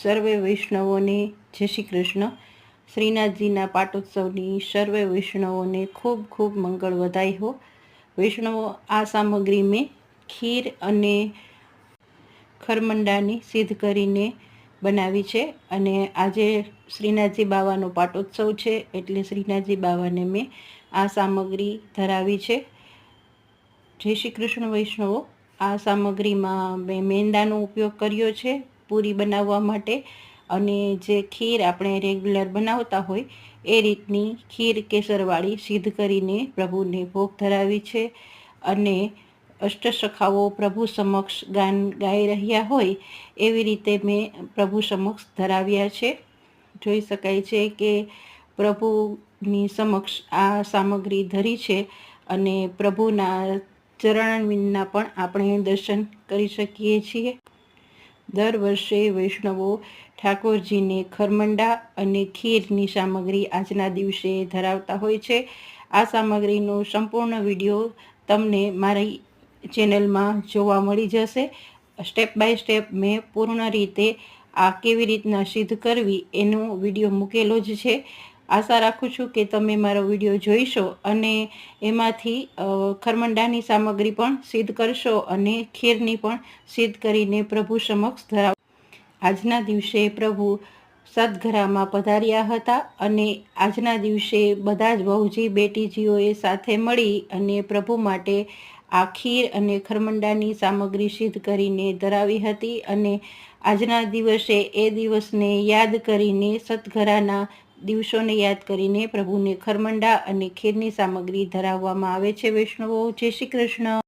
સર્વે વૈષ્ણવોને જય શ્રી કૃષ્ણ. શ્રીનાથજીના પાટોત્સવની સર્વે વૈષ્ણવોને ખૂબ ખૂબ મંગળ વધાઈ હો. વૈષ્ણવો, આ સામગ્રી મેં ખીર અને ખરમંડાની સિદ્ધ કરીને બનાવી છે અને આજે શ્રીનાથજી બાવાનો પાટોત્સવ છે એટલે શ્રીનાથજી બાવાને મેં આ સામગ્રી ધરાવી છે. જય શ્રી કૃષ્ણ વૈષ્ણવો, આ સામગ્રીમાં મેં મેંદાનો ઉપયોગ કર્યો છે. પૂરી બનાવવા માટે અને જે ખીર આપણે રેગ્યુલર બનાવતા હોય, એ રીતની ખીર કેસરવાળી સિદ્ધ કરીને પ્રભુને ભોગ ધરાવી છે અને અષ્ટસખાઓ પ્રભુ સમક્ષ ગાન ગાઈ રહ્યા હોય, એવી રીતે મેં પ્રભુ સમક્ષ ધરાવ્યા છે. જોઈ શકાય છે કે પ્રભુની સમક્ષ આ સામગ્રી ધરી છે અને પ્રભુના ચરણવિંદના પણ આપણે દર્શન કરી શકીએ છીએ. દર વર્ષે વૈષ્ણવો ઠાકોરજીને ખરમંડા અને ખીરની સામગ્રી આજના દિવસે ધરાવતા હોય છે. આ સામગ્રીનો સંપૂર્ણ વીડિયો તમને મારી ચેનલમાં જોવા મળી જશે. સ્ટેપ બાય સ્ટેપ મેં પૂર્ણ રીતે આ કેવી રીતના સિદ્ધ કરવી એનો વીડિયો મૂકેલો જ છે. આશા રાખું છું કે તમે મારો વીડિયો જોઈશો અને એમાંથી ખરમંડાની સામગ્રી પણ સિદ્ધ કરશો અને ખીરની પણ સિદ્ધ કરીને પ્રભુ સમક્ષ ધરાવ. આજના દિવસે પ્રભુ સદઘરામાં પધાર્યા હતા અને આજના દિવસે બધા જ બહુજી બેટીજીઓએ સાથે મળી અને પ્રભુ માટે આ ખીર અને ખરમંડાની સામગ્રી સિદ્ધ કરીને ધરાવી હતી અને આજના દિવસે એ દિવસને યાદ કરીને સતઘરાના દિવસોને યાદ કરીને પ્રભુને ખરમંડા અને ખીરની સામગ્રી ધરાવવામાં આવે છે, વૈષ્ણવો. જય શ્રી કૃષ્ણ.